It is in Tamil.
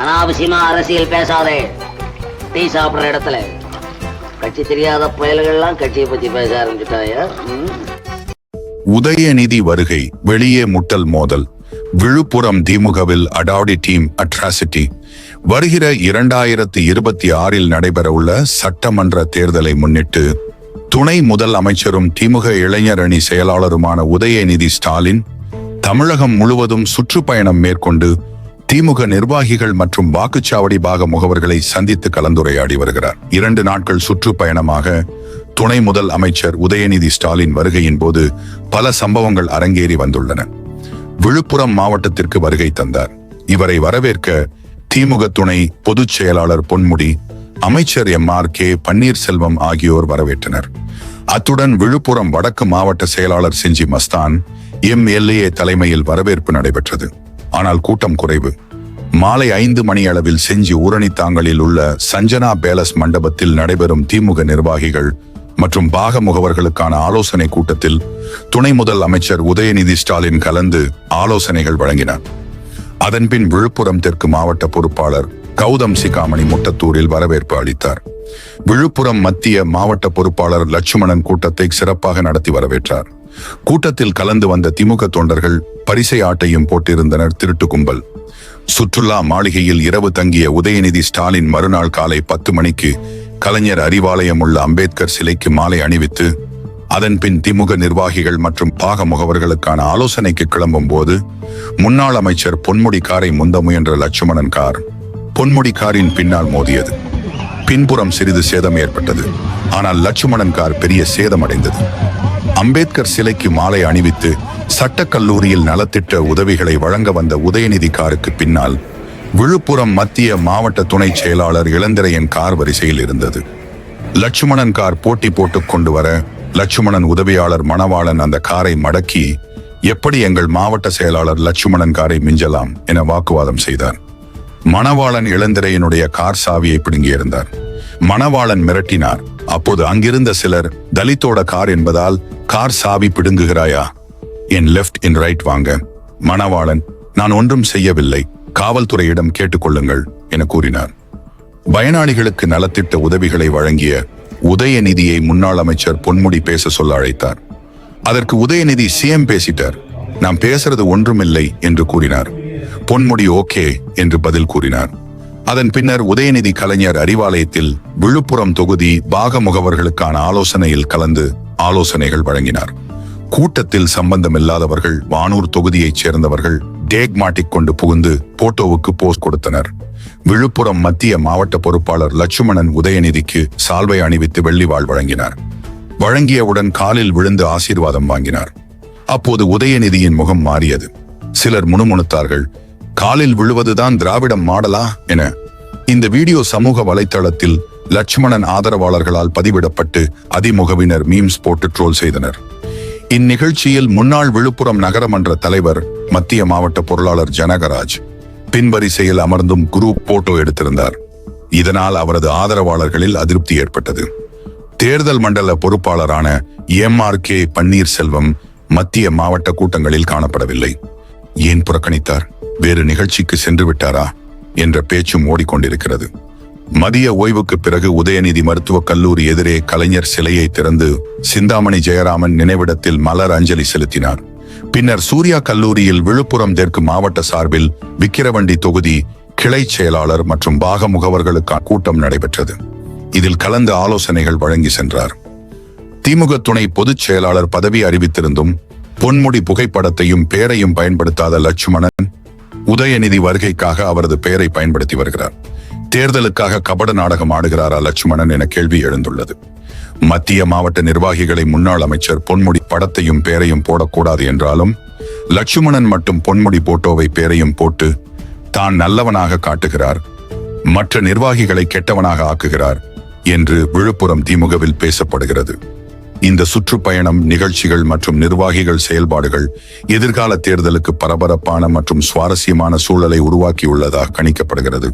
அனாவசியமா அரசியல் பேசாதே. டீ சாப்பிடுற இடத்துல. கட்சி தெரியாத புயல்கள்லாம் கட்சியை பத்தி பேச ஆரம்பிச்சுட்டாயா? உதயநிதி வருகை வெளியே முட்டல் மோதல். விழுப்புரம் திமுகவில் அடாடி டீம் அட்ராசிட்டி. வருகிற இரண்டாயிரத்தி இருபத்தி ஆறில் நடைபெறவுள்ள சட்டமன்ற தேர்தலை முன்னிட்டு துணை முதல் அமைச்சரும் திமுக இளைஞர் அணி செயலாளருமான உதயநிதி ஸ்டாலின் தமிழகம் முழுவதும் சுற்றுப்பயணம் மேற்கொண்டு திமுக நிர்வாகிகள் மற்றும் வாக்குச்சாவடி பாக முகவர்களை சந்தித்து கலந்துரையாடி வருகிறார். இரண்டு நாட்கள் சுற்றுப்பயணமாக துணை முதல் அமைச்சர் உதயநிதி ஸ்டாலின் வருகையின் போது பல சம்பவங்கள் அரங்கேறி வந்துள்ளன. விழுப்புரம் மாவட்டத்திற்கு வருகை தந்தார். இவரை வரவேற்க திமுக துணை பொதுச் செயலாளர் பொன்முடி அமைச்சர் எம் ஆர் கே பன்னீர்செல்வம் ஆகியோர் வரவேற்றனர். அத்துடன் விழுப்புரம் வடக்கு மாவட்ட செயலாளர் செஞ்சி மஸ்தான் எம்எல்ஏ தலைமையில் வரவேற்பு நடைபெற்றது. ஆனால் கூட்டம் குறைவு. மாலை ஐந்து மணி அளவில் செஞ்சி ஊரணித்தாங்கலில் உள்ள சஞ்சனா பேலஸ் மண்டபத்தில் நடைபெறும் திமுக நிர்வாகிகள் மற்றும் பாக முகவர்களுக்கான ஆலோசனை கூட்டத்தில் துணை முதல் அமைச்சர் உதயநிதி ஸ்டாலின் கலந்து ஆலோசனைகள் வழங்கினார். அதன்பின் விழுப்புரம் தெற்கு மாவட்ட பொறுப்பாளர் கௌதம் சிகாமணி முட்டத்தூரில் வரவேற்பு அளித்தார். விழுப்புரம் மத்திய மாவட்ட பொறுப்பாளர் லட்சுமணன் கூட்டத்தை சிறப்பாக நடத்தி வரவேற்றார். கூட்டத்தில் கலந்து வந்த திமுக தொண்டர்கள் பரிசை ஆட்டையும் போட்டிருந்தனர் திருட்டு கும்பல் சுற்றுலா மாளிகையில் இரவு தங்கிய உதயநிதி ஸ்டாலின் மறுநாள் காலை பத்து மணிக்கு கலைஞர் அறிவாலயம் உள்ள அம்பேத்கர் சிலைக்கு மாலை அணிவித்து அதன் பின் திமுக நிர்வாகிகள் மற்றும் பாக முகவர்களுக்கான ஆலோசனைக்கு கிளம்பும் போது முன்னாள் அமைச்சர் பொன்முடி காரை முந்த முயன்ற லட்சுமணன் கார் பொன்முடி காரின் பின்னால் மோதியது. பின்புறம் சிறிது சேதம் ஏற்பட்டது. ஆனால் லட்சுமணன் கார் பெரிய சேதமடைந்தது. அம்பேத்கர் சிலைக்கு மாலை அணிவித்து சட்டக்கல்லூரியில் நலத்திட்ட உதவிகளை வழங்க வந்த உதயநிதி காருக்கு பின்னால் விழுப்புரம் மத்திய மாவட்ட துணை செயலாளர் இளந்திரையன் கார் வரிசையில் இருந்தது. லட்சுமணன் கார் போட்டி போட்டுக் கொண்டு வர லட்சுமணன் உதவியாளர் மணவாளன் அந்த காரை மடக்கி எப்படி எங்கள் மாவட்ட செயலாளர் லட்சுமணன் காரை மிஞ்சலாம் என வாக்குவாதம் செய்தார். மணவாளன் இளந்திரையனுடைய கார் சாவியை பிடுங்கியிருந்தார். மணவாளன் மிரட்டினார். அப்போது அங்கிருந்த சிலர் தலித்தோட கார் என்பதால் கார் சாவி பிடுங்குகிறாயா? என் லெஃப்ட் என் ரைட் வாங்க. மணவாளன் நான் ஒன்றும் செய்யவில்லை. காவல்துறையிடம் கேட்டுக்கொள்ளுங்கள் என கூறினார். பயனாளிகளுக்கு நலத்திட்ட உதவிகளை வழங்கிய உதயநிதியை முன்னாள் அமைச்சர் பொன்முடி பேச சொல்ல அழைத்தார். அதற்கு உதயநிதி சிஎம் பேசிட்டார். நாம் பேசுறது ஒன்றுமில்லை என்று கூறினார். பொன்முடி ஓகே என்று பதில் கூறினார். அதன் பின்னர் உதயநிதி கலைஞர் அறிவாலயத்தில் விழுப்புரம் தொகுதி பாக முகவர்களுக்கான ஆலோசனையில் கலந்து ஆலோசனைகள் வழங்கினார். கூட்டத்தில் சம்பந்தமில்லாதவர்கள் வானூர் தொகுதியைச் சேர்ந்தவர்கள் டேக் மாட்டிக்கொண்டு புகுந்து போட்டோவுக்கு போஸ் கொடுத்தனர். விழுப்புரம் மத்திய மாவட்ட பொறுப்பாளர் லட்சுமணன் உதயநிதிக்கு சால்வை அணிவித்து வெள்ளிவாள் வழங்கினார். வழங்கியவுடன் காலில் விழுந்து ஆசீர்வாதம் வாங்கினார். அப்போது உதயநிதியின் முகம் மாறியது. சிலர் முணுமுணுத்தார்கள். காலில் விழுவதுதான் திராவிடம் மாடலா? என இந்த வீடியோ சமூக வலைத்தளத்தில் லட்சுமணன் ஆதரவாளர்களால் பதிவிடப்பட்டு அதிமுகவினர் மீம்ஸ் போட்டு ட்ரோல் செய்தனர். இந்நிகழ்ச்சியில் முன்னாள் விழுப்புரம் நகரமன்ற தலைவர் மத்திய மாவட்ட பொருளாளர் ஜனகராஜ் பின்வரிசையில் அமர்ந்தும் குரூப் போட்டோ எடுத்திருந்தார். இதனால் அவரது ஆதரவாளர்களில் அதிருப்தி ஏற்பட்டது. தேர்தல் மண்டல பொறுப்பாளரான எம் ஆர் கே பன்னீர்செல்வம் மத்திய மாவட்ட கூட்டங்களில் காணப்படவில்லை. ஏன் புறக்கணித்தார்? வேறு நிகழ்ச்சிக்கு சென்று விட்டாரா? என்ற பேச்சும் ஓடிக்கொண்டிருக்கிறது. மதிய ஓய்வுக்கு பிறகு உதயநிதி மருத்துவக் கல்லூரி எதிரே கலைஞர் சிலையை திறந்து சிந்தாமணி ஜெயராமன் நினைவிடத்தில் மலர் அஞ்சலி செலுத்தினார். பின்னர் சூர்யா கல்லூரியில் விழுப்புரம் தெற்கு மாவட்ட சார்பில் விக்கிரவண்டி தொகுதி கிளை செயலாளர் மற்றும் பாக முகவர்களுக்கான கூட்டம் நடைபெற்றது. இதில் கலந்து ஆலோசனைகள் வழங்கி சென்றார். திமுக துணை பொதுச் செயலாளர் பதவி அறிவித்திருந்தும் பொன்முடி புகைப்படத்தையும் பெயரையும் பயன்படுத்தாத லட்சுமணன் உதயநிதி வருகைக்காக அவரது பெயரை பயன்படுத்தி வருகிறார். தேர்தலுக்காக கபட நாடகம் ஆடுகிறாரா லட்சுமணன் என கேள்வி எழுந்துள்ளது. மத்திய மாவட்ட நிர்வாகிகளை முன்னாள் அமைச்சர் பொன்முடி படத்தையும் பெயரையும் போடக்கூடாது என்றாலும் லட்சுமணன் மட்டும் பொன்முடி போட்டோவை பெயரையும் போட்டு தான் நல்லவனாக காட்டுகிறார் மற்ற நிர்வாகிகளை கெட்டவனாக ஆக்குகிறார் என்று விழுப்புரம் திமுகவில் பேசப்படுகிறது. இந்த சுற்றுப்பயணம் நிகழ்ச்சிகள் மற்றும் நிர்வாகிகள் செயல்பாடுகள் எதிர்கால தேர்தலுக்கு பரபரப்பான மற்றும் சுவாரஸ்யமான சூழலை உருவாக்கியுள்ளதாக கணிக்கப்படுகிறது.